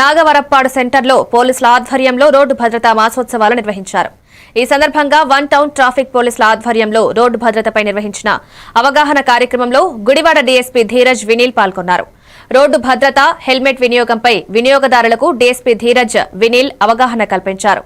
నాగవరప్పాడు సెంటర్లో పోలీసుల ఆధ్వర్యంలో రోడ్డు భద్రతా మాసోత్సవాలు నిర్వహించారు. ఈ సందర్భంగా వన్ టౌన్ ట్రాఫిక్ పోలీసుల ఆధ్వర్యంలో రోడ్డు భద్రతపై నిర్వహించిన అవగాహన కార్యక్రమంలో గుడివాడ డీఎస్పీ ధీరజ్ వినీల్ పాల్గొన్నారు. రోడ్డు భద్రత హెల్మెట్ వినియోగంపై వినియోగదారులకు డీఎస్పీ ధీరజ్ వినీల్ అవగాహన కల్పించారు.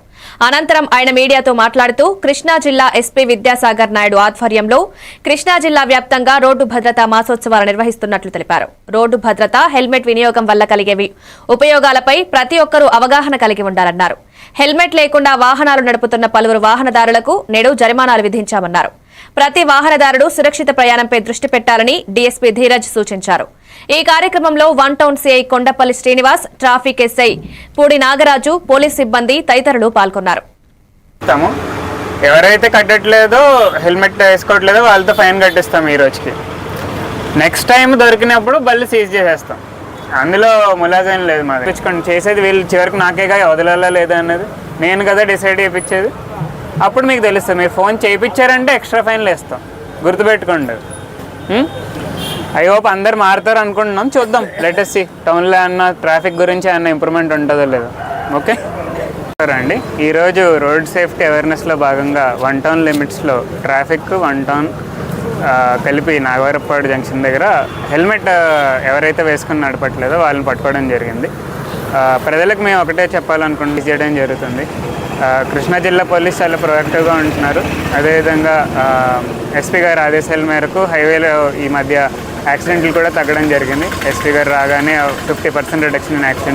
అనంతరం ఆయన మీడియాతో మాట్లాడుతూ కృష్ణా జిల్లా ఎస్పీ విద్యాసాగర్ నాయుడు ఆధ్వర్యంలో కృష్ణా జిల్లా వ్యాప్తంగా రోడ్డు భద్రతా మాసోత్సవాలు నిర్వహిస్తున్నట్లు తెలిపారు. రోడ్డు భద్రత హెల్మెట్ వినియోగం వల్ల కలిగేవి ఉపయోగాలపై ప్రతి ఒక్కరూ అవగాహన కలిగి ఉండాలన్నారు. హెల్మెట్ లేకుండా వాహనాలు నడుపుతున్న పలువురు వాహనదారులకు నేడు జరిమానాలు విధించామన్నారు. ప్రతి వాహనదారుడు సురక్షిత ప్రయాణంపై దృష్టి పెట్టాలని డీఎస్పీ ధీరజ్ సూచించారు. ఈ కార్యక్రమంలో one town CI Kondapalli Srinivas traffic SI Pudi Nagaraju police సిబ్బంది తదితరులు పాల్గొన్నారు. ఎవరైతే కట్టట్లేదో హెల్మెట్ వేసుకోవట్లేదో వాళ్ళతో ఫైన్ కట్టిస్తాం ఈ రోజుకి. నెక్స్ట్ టైం దొరికినప్పుడు బళ్ళు సీజ్ చేసేస్తాం. అందులో ములాజం లేదు మాది. చేసేది వీళ్ళు చివరికి నాకేగా వదలాలా లేదా అన్నది. నేను కదా డిసైడ్ చేయించేది అప్పుడు మీకు తెలుస్తుంది మీరు ఫోన్ చేయించారంటే ఎక్స్ట్రా ఫైన్లు వేస్తాం. గుర్తుపెట్టుకోండి. ఐ హోప్ అందరు మారుతారు అనుకుంటున్నాం. చూద్దాం. లెటెస్ట్ టౌన్లో అన్న ట్రాఫిక్ గురించి అన్న ఇంప్రూవ్మెంట్ ఉంటుందో లేదో. ఓకే అండి ఈరోజు రోడ్ సేఫ్టీ అవేర్నెస్లో భాగంగా వన్ టౌన్ లిమిట్స్లో ట్రాఫిక్ వన్ టౌన్ కలిపి నాగవరపాడు జంక్షన్ దగ్గర హెల్మెట్ ఎవరైతే వేసుకుని నడపట్లేదో వాళ్ళని పట్టుకోవడం జరిగింది. ప్రజలకు మేము ఒకటే చెప్పాలనుకుంటే చేయడం జరుగుతుంది. కృష్ణా జిల్లా పోలీస్ చాలా ప్రొయాక్టివ్గా ఉంటున్నారు. అదేవిధంగా ఎస్పీ గారి ఆదేశాల మేరకు హైవేలో ఈ మధ్య యాక్సిడెంట్లు కూడా తగ్గడం జరిగింది. ఎస్పీ గారు రాగానే fifty percent reduction in accident